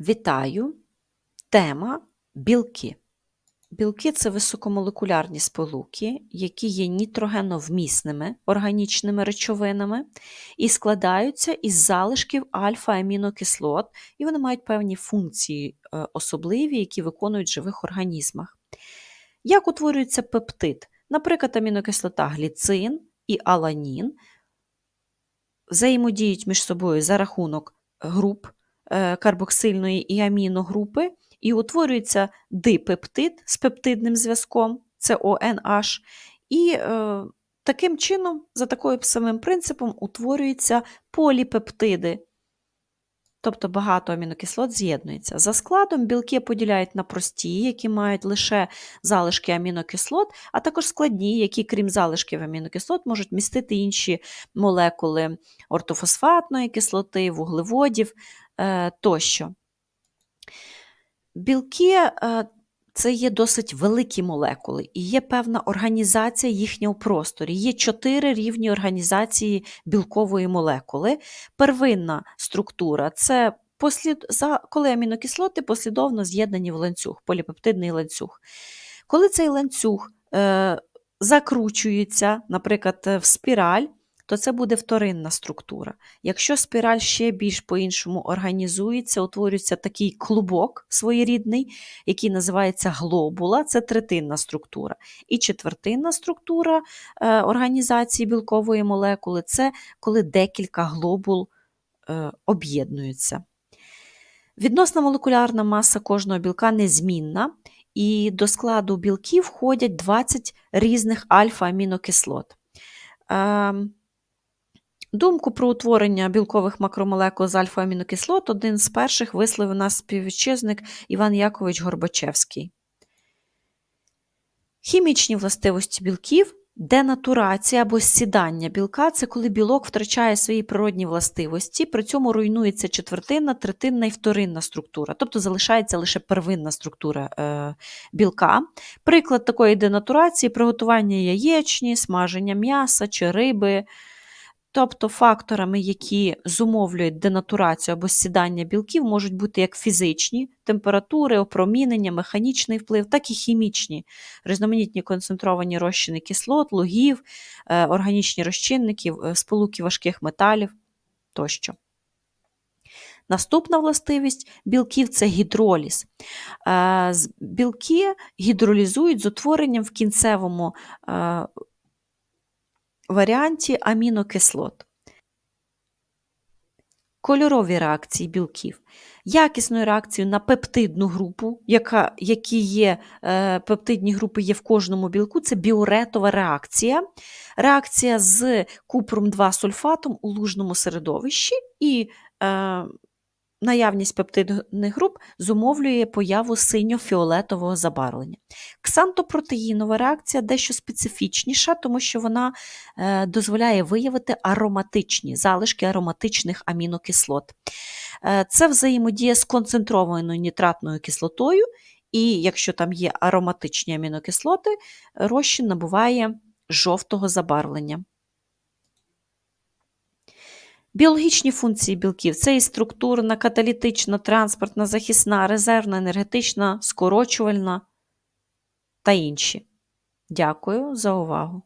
Вітаю! Тема білки. Білки це високомолекулярні сполуки, які є нітрогеновмісними органічними речовинами і складаються із залишків альфа-амінокислот, і вони мають певні функції е, особливі, які виконують в живих організмах. Як утворюється пептид? Наприклад, амінокислота гліцин і аланін взаємодіють між собою за рахунок груп карбоксильної і аміногрупи, і утворюється дипептид з пептидним зв'язком, це ОНH. і е, таким чином, за таким самим принципом, утворюються поліпептиди. Тобто багато амінокислот з'єднується. За складом білки поділяють на прості, які мають лише залишки амінокислот, а також складні, які, крім залишків амінокислот, можуть містити інші молекули ортофосфатної кислоти, вуглеводів е, тощо. Білки е, це є досить великі молекули, і є певна організація їхнього просторі. Є чотири рівні організації білкової молекули. Первинна структура це послід... коли амінокислоти послідовно з'єднані в ланцюг, поліпептидний ланцюг. Коли цей ланцюг е, закручується, наприклад, в спіраль, то це буде вторинна структура. Якщо спіраль ще більш по-іншому організується, утворюється такий клубок своєрідний, який називається глобула, це третинна структура. І четвертинна структура е, організації білкової молекули це коли декілька глобул е, об'єднуються. Відносна молекулярна маса кожного білка незмінна, і до складу білків входять 20 різних альфа-амінокислот. Думку про утворення білкових макромолекул з альфа-амінокислот один з перших висловив наш співвітчизник Іван Якович Горбачевський. Хімічні властивості білків денатурація або сідання білка це коли білок втрачає свої природні властивості, при цьому руйнується четвертинна, третинна і вторинна структура, тобто залишається лише первинна структура е, білка. Приклад такої денатурації приготування яєчні, смаження м'яса чи риби. Тобто факторами, які зумовлюють денатурацію або сідання білків, можуть бути як фізичні температури, опромінення, механічний вплив, так і хімічні, різноманітні концентровані розчини кислот, лугів, е, органічні розчинники, е, сполуки важких металів тощо. Наступна властивість білків це гідроліз. Е, білки гідролізують з утворенням в кінцевому варіанті амінокислот. Кольорові реакції білків. Якісною реакцією на пептидну групу, яка, які є, е, пептидні групи є в кожному білку, це біоретова реакція. Реакція з купром 2 сульфатом у лужному середовищі і е, Наявність пептидних груп зумовлює появу синьо-фіолетового забарвлення. Ксантопротеїнова реакція дещо специфічніша, тому що вона е, дозволяє виявити ароматичні залишки ароматичних амінокислот. Е, це взаємодія з концентрованою нітратною кислотою, і якщо там є ароматичні амінокислоти, розчин набуває жовтого забарвлення. Біологічні функції білків це і структурна, каталітична, транспортна, захисна, резервна, енергетична, скорочувальна та інші. Дякую за увагу!